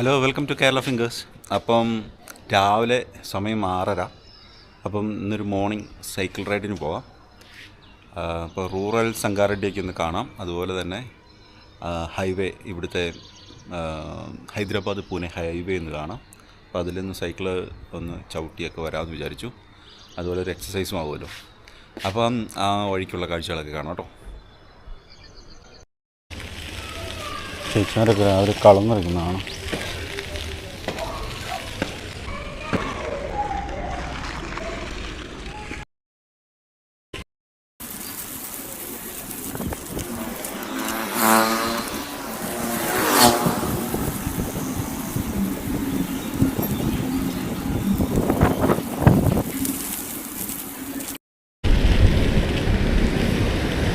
Hello welcome to Kerala fingers അപ്പം രാവിലെ സമയം ആറര. അപ്പം ഇന്നൊരു മോർണിംഗ് സൈക്കിൾ റൈഡിന് പോവാം. അപ്പോൾ റൂറൽ സംഗാറെഡ്ഡിയൊക്കെ ഒന്ന് കാണാം. അതുപോലെ തന്നെ ഹൈവേ ഇവിടുത്തെ ഹൈദരാബാദ് പൂനെ ഹൈവേ ഒന്ന് കാണാം. അപ്പോൾ അതിലൊന്ന് സൈക്കിൾ ഒന്ന് ചവിട്ടിയൊക്കെ വരാമെന്ന് വിചാരിച്ചു. അതുപോലെ ഒരു എക്സസൈസും ആവുമല്ലോ. അപ്പം ആ വഴിക്കുള്ള കാഴ്ചകളൊക്കെ കാണാം കേട്ടോ. ചേച്ചിമാരൊക്കെ രാവിലെ കളന്നിറങ്ങുന്നതാണ്.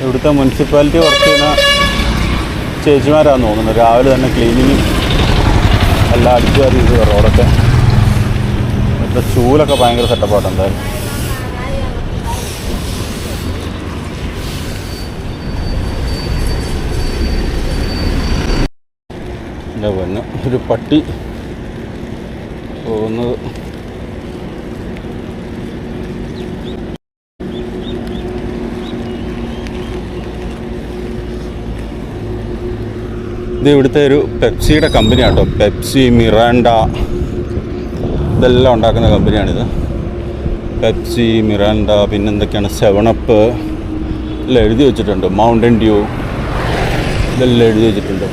ഇവിടുത്തെ മുനിസിപ്പാലിറ്റി വർക്ക് ചെയ്യുന്ന ചേച്ചിമാരാന്ന് തോന്നുന്നു. രാവിലെ തന്നെ ക്ലീനിങ്ങും എല്ലാം അടിച്ചു വാരി റോഡൊക്കെ ഇവിടുത്തെ ചൂലൊക്കെ ഭയങ്കര സെറ്റപ്പാട്ട് എന്തായാലും. എന്റെ ഒരു പട്ടി പോകുന്നത്. ഇത് ഇവിടുത്തെ ഒരു പെപ്സിയുടെ കമ്പനിയാണ് കേട്ടോ പെപ്സി മിറാൻഡ ഇതെല്ലാം ഉണ്ടാക്കുന്ന കമ്പനിയാണിത്. Pepsi Miranda പിന്നെന്തൊക്കെയാണ്? സെവണപ്പ് എല്ലാം എഴുതി വെച്ചിട്ടുണ്ട്. മൗണ്ടൻ ഡ്യൂ ഇതെല്ലാം എഴുതി വെച്ചിട്ടുണ്ട്.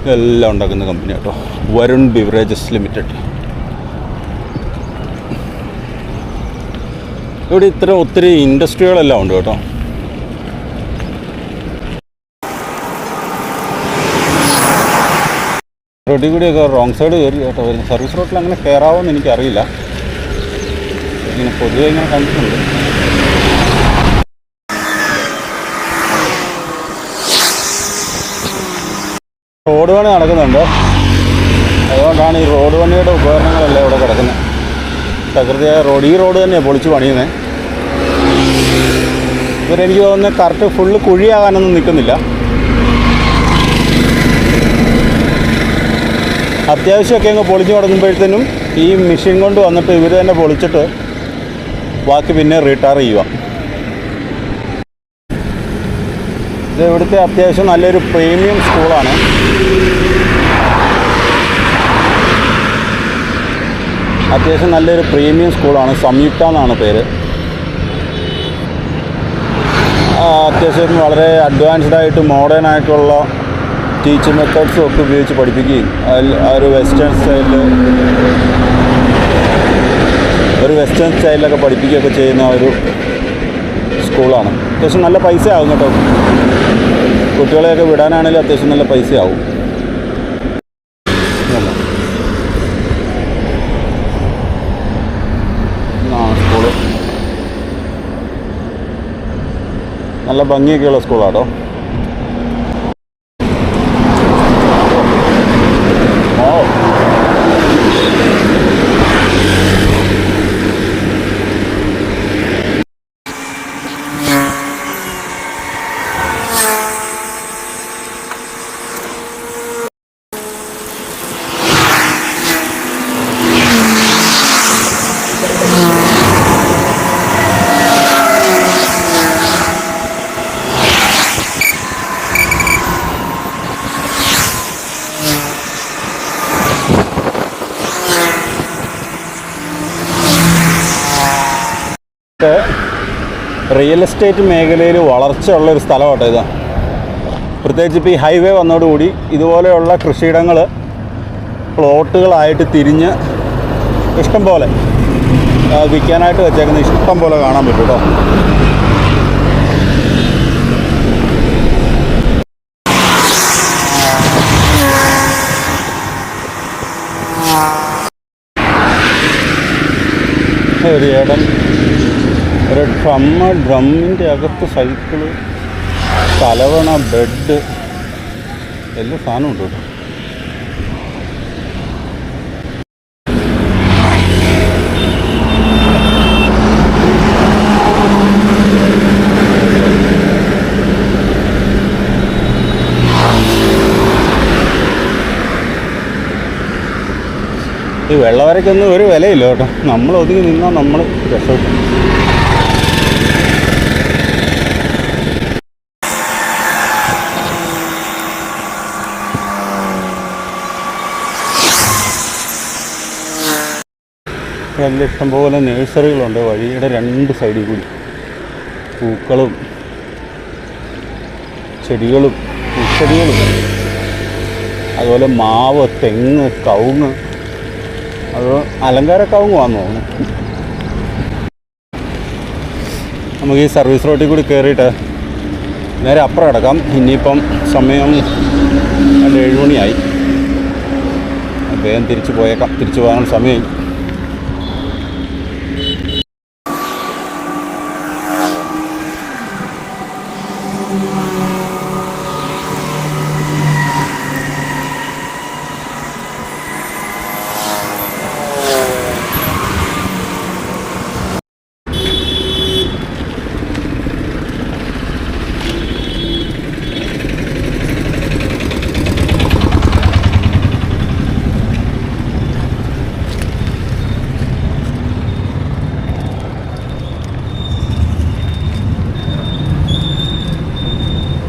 ഇതെല്ലാം ഉണ്ടാക്കുന്ന കമ്പനി കേട്ടോ വരുൺ ബിവറേജസ് ലിമിറ്റഡ്. ഇവിടെ ഇത്ര ഒത്തിരി ഇൻഡസ്ട്രികളെല്ലാം ഉണ്ട് കേട്ടോ. റോഡിൽ കൂടിയൊക്കെ റോങ് സൈഡ് കയറി കേട്ടോ. വരുന്നത് സർവീസ് റോഡിൽ അങ്ങനെ കയറാവോന്ന് എനിക്കറിയില്ല. ഇങ്ങനെ പൊതുവെ ഇങ്ങനെ കണ്ടിട്ടുണ്ട്. റോഡ് പണി നടക്കുന്നുണ്ട്. അതുകൊണ്ടാണ് ഈ റോഡ് പണിയുടെ ഉപകരണങ്ങളെല്ലാം ഇവിടെ കിടക്കുന്നത്. പ്രകൃതിയായ റോഡ് ഈ റോഡ് തന്നെയാണ് പൊളിച്ച് പണിയുന്നത് ഇവരെനിക്ക് തോന്നുന്നത് കറക്റ്റ് ഫുള്ള് കുഴിയാകാനൊന്നും നിൽക്കുന്നില്ല. അത്യാവശ്യമൊക്കെ അങ്ങ് പൊളിഞ്ഞു തുടങ്ങുമ്പോഴത്തേനും ഈ മെഷീൻ കൊണ്ട് വന്നിട്ട് ഇവർ തന്നെ പൊളിച്ചിട്ട് ബാക്കി പിന്നെ റിട്ടയർ ചെയ്യുക. ഇത് ഇവിടുത്തെ അത്യാവശ്യം നല്ലൊരു പ്രീമിയം സ്കൂളാണ് അത്യാവശ്യം നല്ലൊരു പ്രീമിയം സ്കൂളാണ് സംയുക്ത എന്നാണ് പേര്. അത്യാവശ്യം വളരെ അഡ്വാൻസ്ഡ് ആയിട്ട് മോഡേൺ ആയിട്ടുള്ള ടീച്ചിങ് മെത്തേഡ്സും ഒക്കെ ഉപയോഗിച്ച് പഠിപ്പിക്കുകയും. അതിൽ ആ ഒരു വെസ്റ്റേൺ സ്റ്റൈലിൽ ഒരു വെസ്റ്റേൺ സ്റ്റൈലിലൊക്കെ പഠിപ്പിക്കുകയൊക്കെ ചെയ്യുന്ന ഒരു സ്കൂളാണ് അത്യാവശ്യം നല്ല പൈസ ആകും കേട്ടോ. കുട്ടികളെയൊക്കെ വിടാനാണെങ്കിലും അത്യാവശ്യം നല്ല പൈസ ആവും നല്ല ഭംഗിയൊക്കെയുള്ള സ്കൂളാട്ടോ ഓ റിയൽ എസ്റ്റേറ്റ് മേഖലയിൽ വളർച്ചയുള്ള ഒരു സ്ഥലമാട്ടോ ഇത്. പ്രത്യേകിച്ച് ഇപ്പോൾ ഈ ഹൈവേ വന്നതോടുകൂടി ഇതുപോലെയുള്ള കൃഷിയിടങ്ങൾ പ്ലോട്ടുകളായിട്ട് തിരിഞ്ഞ് ഇഷ്ടം പോലെ വിൽക്കാനായിട്ട് വെച്ചേക്കുന്നത് ഇഷ്ടം പോലെ കാണാൻ പറ്റും കേട്ടോ ഒരു ഏടൻ ഒരു ഡ്രമ്മ് ഡ്രമ്മിന്റെ അകത്ത് സൈക്കിൾ തലവണ ബെഡ് എല്ലാ സാധനവും ഉണ്ട് കേട്ടോ ഈ വെള്ളവരയ്ക്കൊന്നും ഒരു വിലയില്ല കേട്ടോ. നമ്മൾ ഒതുങ്ങി നിന്നാൽ നമ്മൾ രക്ഷപ്പെട്ടു നല്ല ഇഷ്ടംപോലെ നേഴ്സറികളുണ്ട്. വഴിയുടെ രണ്ട് സൈഡിൽ കൂടി. പൂക്കളും ചെടികളും പൂച്ചെടികളും. അതുപോലെ മാവ് തെങ്ങ് കവുങ്ങ്. അത് അലങ്കാര കവുങ്ങ് വന്നു തോന്നുന്നു. നമുക്ക് ഈ സർവീസ് റോഡിൽ കൂടി കയറിയിട്ട് നേരെ അപ്പുറം കിടക്കാം. ഇനിയിപ്പം സമയം രണ്ട് ഏഴ് മണിയായി. വേഗം തിരിച്ചു പോയേക്കാം. തിരിച്ചു പോകാനുള്ള സമയമായി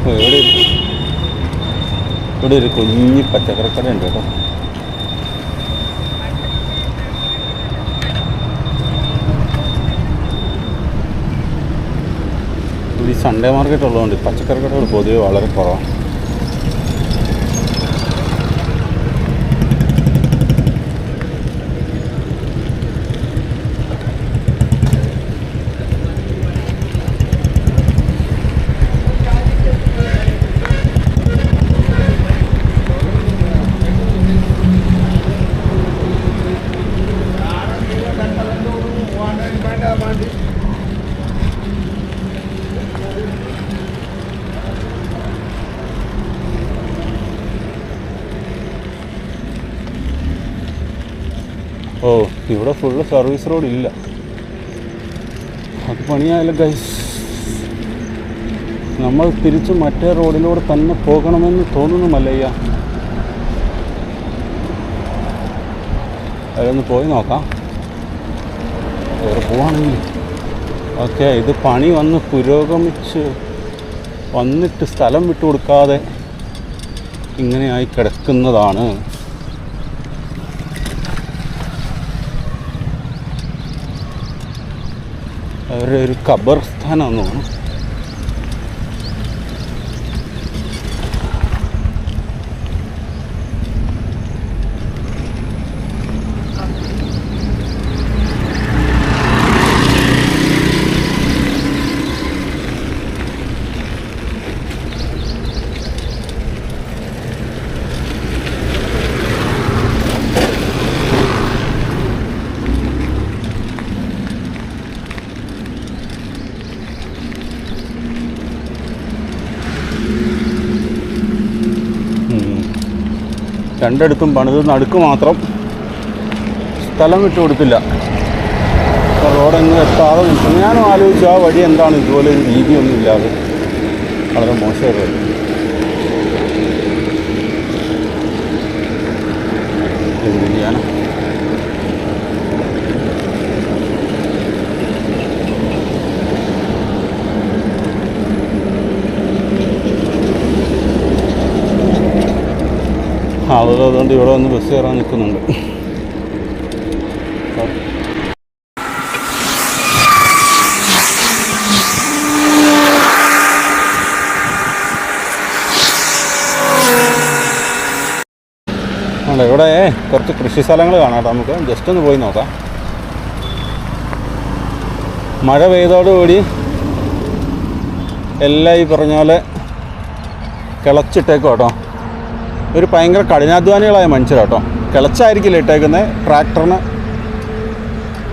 ഓ, ഇവിടെ ഒരു- കുഞ്ഞി പച്ചക്കറിക്കട ഉണ്ട് കേട്ടോ. ഈ സൺഡേ മാർക്കറ്റ് ഉള്ളതുകൊണ്ട് പച്ചക്കറി കടകൾ പൊതുവെ വളരെ കുറവാണ്. ഓ ഇവിടെ ഫുള്ള് സർവീസ് റോഡ് ഇല്ല. അത് പണിയായാലും ഗൈസ് നമ്മൾ തിരിച്ച് മറ്റേ റോഡിലൂടെ തന്നെ പോകണമെന്ന് തോന്നുന്നു മല്ലയ്യ. പോയി നോക്കാം. വേറെ പോവാണെങ്കിൽ. ഓക്കെ ഇത് പണി വന്ന് പുരോഗമിച്ച് വന്നിട്ട് സ്ഥലം വിട്ടു കൊടുക്കാതെ ഇങ്ങനെയായി കിടക്കുന്നതാണ്. ഒരു ഖബർസ്ഥാനാന്ന് തോന്നുന്നു. രണ്ടിടത്തും പണിത് നടുക്ക് മാത്രം സ്ഥലം വിട്ടു കൊടുത്തില്ല. റോഡൊന്നും എത്താതെ നിൽക്കുന്നു. ഞാനും ആലോചിച്ചു ആ വഴി എന്താണ്? ഇതുപോലെ ഒരു രീതിയൊന്നും ഇല്ലാതെ വളരെ മോശമായിട്ട് എന്ത് ആളുകൾ അതുകൊണ്ട് ഇവിടെ വന്ന് ബസ് കയറാൻ നിൽക്കുന്നുണ്ട്. ഇവിടെ കുറച്ച് കൃഷി സ്ഥലങ്ങൾ കാണാം കേട്ടോ. നമുക്ക് ജസ്റ്റ് ഒന്ന് പോയി നോക്കാം. മഴ പെയ്തോടുകൂടി എല്ലാം ഈ പറഞ്ഞ പോലെ കിളച്ചിട്ടേക്കും കേട്ടോ. ഒരു ഭയങ്കര കഠിനാധ്വാനികളായ മനുഷ്യരാട്ടോ കിളച്ചായിരിക്കില്ല ഇട്ടേക്കുന്നത് ട്രാക്ടറിന്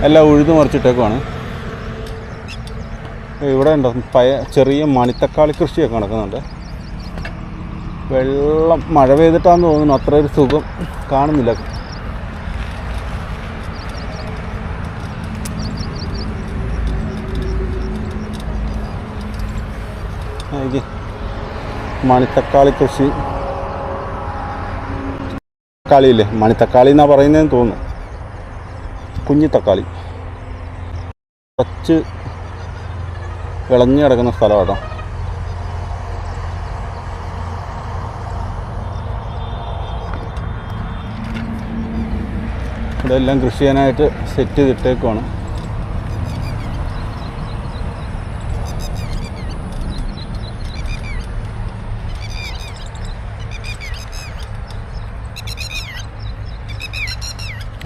എല്ലാം ഉഴുതു മറിച്ചിട്ടേക്കുവാണ്. ഇവിടെ ഉണ്ടോ? പയ ചെറിയ മണിത്തക്കാളി കൃഷിയൊക്കെ നടക്കുന്നുണ്ട്. വെള്ളം മഴ പെയ്തിട്ടാന്ന് തോന്നുന്നു. അത്ര ഒരു സുഖം കാണുന്നില്ല. മണിത്തക്കാളി കൃഷി. തക്കാളിയില്ലേ? മണിത്തക്കാളി എന്നാ പറയുന്നതെന്ന് തോന്നുന്നു. കുഞ്ഞി തക്കാളി. കുറച്ച് വിളഞ്ഞു കിടക്കുന്ന സ്ഥലമാട്ടോ. ഇവിടെ എല്ലാം കൃഷി ചെയ്യാനായിട്ട് സെറ്റ് ചെയ്തിട്ടേക്കുവാണ്.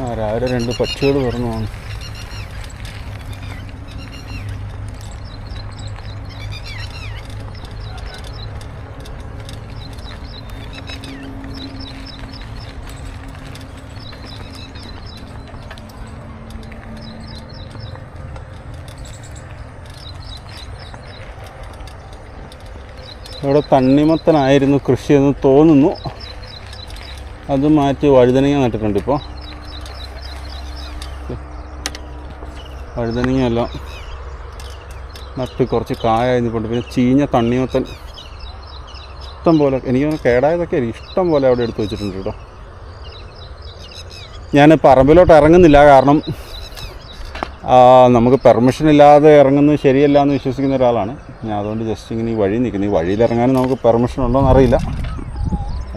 ആ രാവിലെ രണ്ട് പക്ഷികൾ പറഞ്ഞു പോകുന്നു ഇവിടെ തണ്ണിമത്തനായിരുന്നു കൃഷിയെന്ന് തോന്നുന്നു. അത് മാറ്റി വഴുതനങ്ങ നട്ടിട്ടുണ്ട് ഇപ്പോൾ വഴുതനങ്ങ എല്ലാം നട്ട് കുറച്ച് നിൽപ്പുണ്ട് പിന്നെ ചീഞ്ഞ തണ്ണിമത്തൻ ഇഷ്ടം പോലെ. എനിക്ക് കേടായതൊക്കെ ഇഷ്ടം പോലെ അവിടെ എടുത്ത് വെച്ചിട്ടുണ്ട് കേട്ടോ. ഞാൻ പറമ്പിലോട്ട് ഇറങ്ങുന്നില്ല കാരണം നമുക്ക് പെർമിഷൻ ഇല്ലാതെ ഇറങ്ങുന്നത് ശരിയല്ല എന്ന് വിശ്വസിക്കുന്ന ഒരാളാണ്. ഞാൻ അതുകൊണ്ട് ജസ്റ്റ് ഇങ്ങനെ ഈ വഴി നിൽക്കുന്നു. ഈ വഴിയിൽ ഇറങ്ങാനും നമുക്ക് പെർമിഷൻ ഉണ്ടോ എന്നറിയില്ല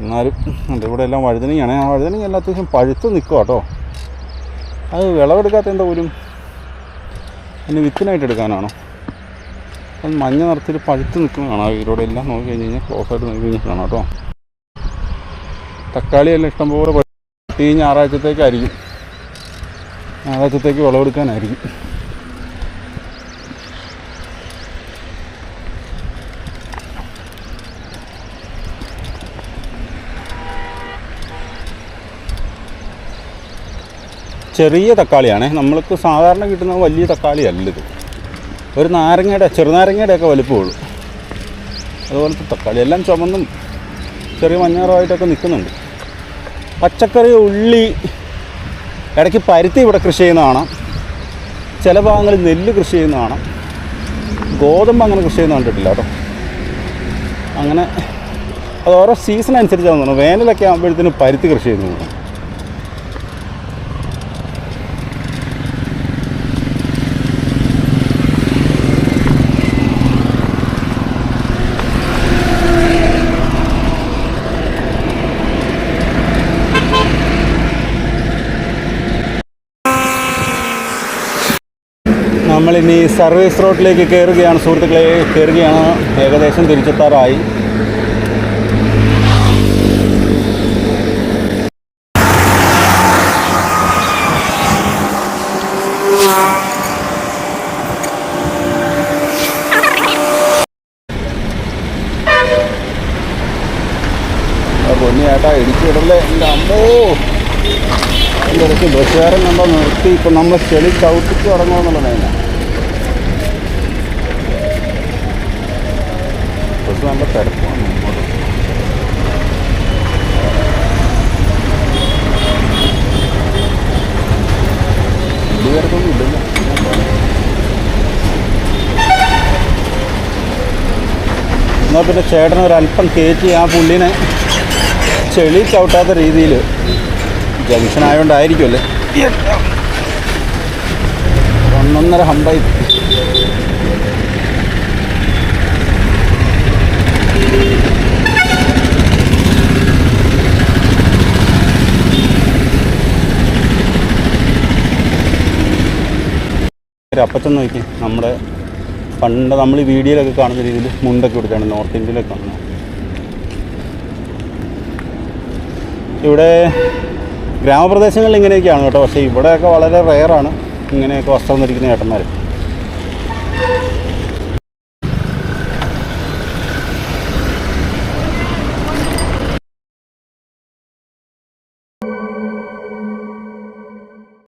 എന്നാലും എന്റെ ഇവിടെ എല്ലാം വഴുതനങ്ങയാണ്. ആ വഴുതനങ്ങ എല്ലാം അത്യാവശ്യം പഴുത്ത് നിൽക്കുക കേട്ടോ. അത് വിളവെടുക്കാത്ത എന്താ പോലും അതിന് വിത്തിനായിട്ട് എടുക്കാനാണോ? അത് മഞ്ഞ നിറത്തിൽ പഴുത്ത് നിൽക്കുന്നതാണോ? ഇതിലൂടെ എല്ലാം നോക്കി കഴിഞ്ഞ് കഴിഞ്ഞാൽ ക്ലോസ് ആയിട്ട് നോക്കി കഴിഞ്ഞാൽ കാണാം കേട്ടോ. തക്കാളിയെല്ലാം ഇഷ്ടംപോലെ പഴുത്ത് ഈ ഞായറാഴ്ചത്തേക്കായിരിക്കും. ഞായറാഴ്ചത്തേക്ക് വിളവെടുക്കാനായിരിക്കും. ചെറിയ തക്കാളിയാണ്. നമ്മൾക്ക് സാധാരണ കിട്ടുന്ന വലിയ തക്കാളി അല്ല ഇത്. ഒരു നാരങ്ങയുടെ ചെറുനാരങ്ങയുടെ ഒക്കെ വലിപ്പമുള്ളൂ അതുപോലത്തെ തക്കാളി. എല്ലാം ചുമന്നും ചെറിയ മഞ്ഞാറുമായിട്ടൊക്കെ നിൽക്കുന്നുണ്ട്. പച്ചക്കറി ഉള്ളി ഇടയ്ക്ക് പരുത്തി ഇവിടെ കൃഷി ചെയ്യുന്ന കാണാം. ചില ഭാഗങ്ങളിൽ നെല്ല് കൃഷി ചെയ്യുന്ന കാണാം. ഗോതമ്പ് അങ്ങനെ കൃഷി ചെയ്യുന്ന കണ്ടിട്ടില്ല കേട്ടോ. അങ്ങനെ അത് ഓരോ സീസൺ അനുസരിച്ചാണ് തോന്നുന്നു വേനലൊക്കെ ആകുമ്പോഴത്തേനും പരുത്തി കൃഷി ചെയ്യുന്നു നമ്മളിനി സർവീസ് റോഡിലേക്ക് കയറുകയാണ് സുഹൃത്തുക്കളെ കയറുകയാണ് ഏകദേശം തിരിച്ചെത്താറായി. ആ ഇടിച്ചിടല്ലേ എന്റെ അമ്മോ! അതിന്റെ ഇടയ്ക്ക് ബസ്സുകാരൻ കണ്ടോ നിർത്തി. ഇപ്പം നമ്മൾ ചെളി ചവിട്ടിച്ച് തുടങ്ങുമെന്നുള്ളതാണ് ബസ് നല്ല തിരക്കാണ് തിരക്കൊന്നും ഇല്ലല്ലോ എന്നാൽ പിന്നെ ചേട്ടൻ ഒരല്പം കയറ്റി ആ പുള്ളിനെ ചെളി ചവിട്ടാത്ത രീതിയിൽ ജംഗ്ഷൻ ആയതുകൊണ്ടായിരിക്കുമല്ലേ ഒന്നൊന്നര ഹമ്പായി ഒരു അപ്പച്ചൻ നോക്കി. നമ്മുടെ പണ്ട് നമ്മൾ ഈ വീഡിയോയിലൊക്കെ കാണുന്ന രീതിയിൽ മുണ്ടൊക്കെ കൊടുത്താണ് നോർത്ത് ഇന്ത്യയിലൊക്കെ കാണുന്നത്. ഇവിടെ ഗ്രാമപ്രദേശങ്ങളിൽ ഇങ്ങനെയൊക്കെയാണ് കേട്ടോ. പക്ഷേ ഇവിടെയൊക്കെ വളരെ റെയറാണ് ഇങ്ങനെയൊക്കെ വസ്ത്രം ധരിക്കുന്ന ചേട്ടന്മാർ